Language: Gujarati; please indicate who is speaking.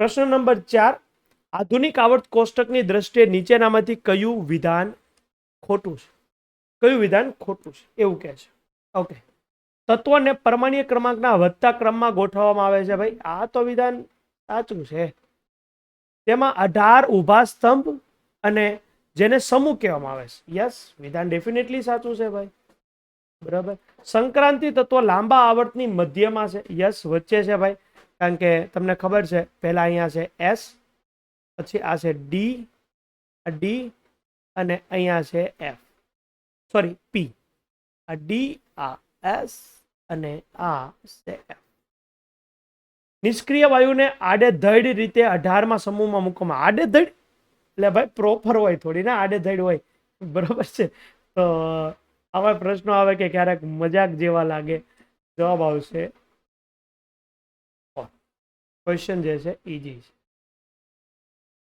Speaker 1: પ્રશ્ન નંબર ચાર, આધુનિક આવર્ત કોષ્ટકની દ્રષ્ટિએ નીચેનામાંથી કયું વિધાન ખોટું છે? કયું વિધાન ખોટું છે? એવું કહે છે. ઓકે તત્વને પરમાણીય ક્રમાંકના વધતા ક્રમમાં ગોઠવવામાં આવે છે ભાઈ. આ તો વિધાન સાચું છે. તેમાં અઢાર ઊભા સ્તંભ અને જેને સમૂહ કહેવામાં આવે છે. યસ વિધાન ડેફિનેટલી સાચું છે ભાઈ. બરાબર. સંક્રાંતિ તત્વ લાંબા આવર્તની મધ્યમાં છે. યસ વચ્ચે છે ભાઈ. કારણ કે તમને ખબર છે, પહેલાં અહીંયા છે એસ પછી આ છે ડી ડી અને અહીંયા છે એફ સોરી પી આ ડી આ એસ અને આ છે એફ નિષ્ક્રિય વાયુને આડેધડ રીતે અઢારમાં સમૂહમાં મૂકવામાં. આડેધડ એટલે ભાઈ પ્રોપર હોય થોડી ના આડેધડ હોય. બરોબર છે? તો આવા પ્રશ્નો આવે કે ક્યારેક મજાક જેવા લાગે. જવાબ આવશે ક્વેશ્ચન જે છે ઈજી છે.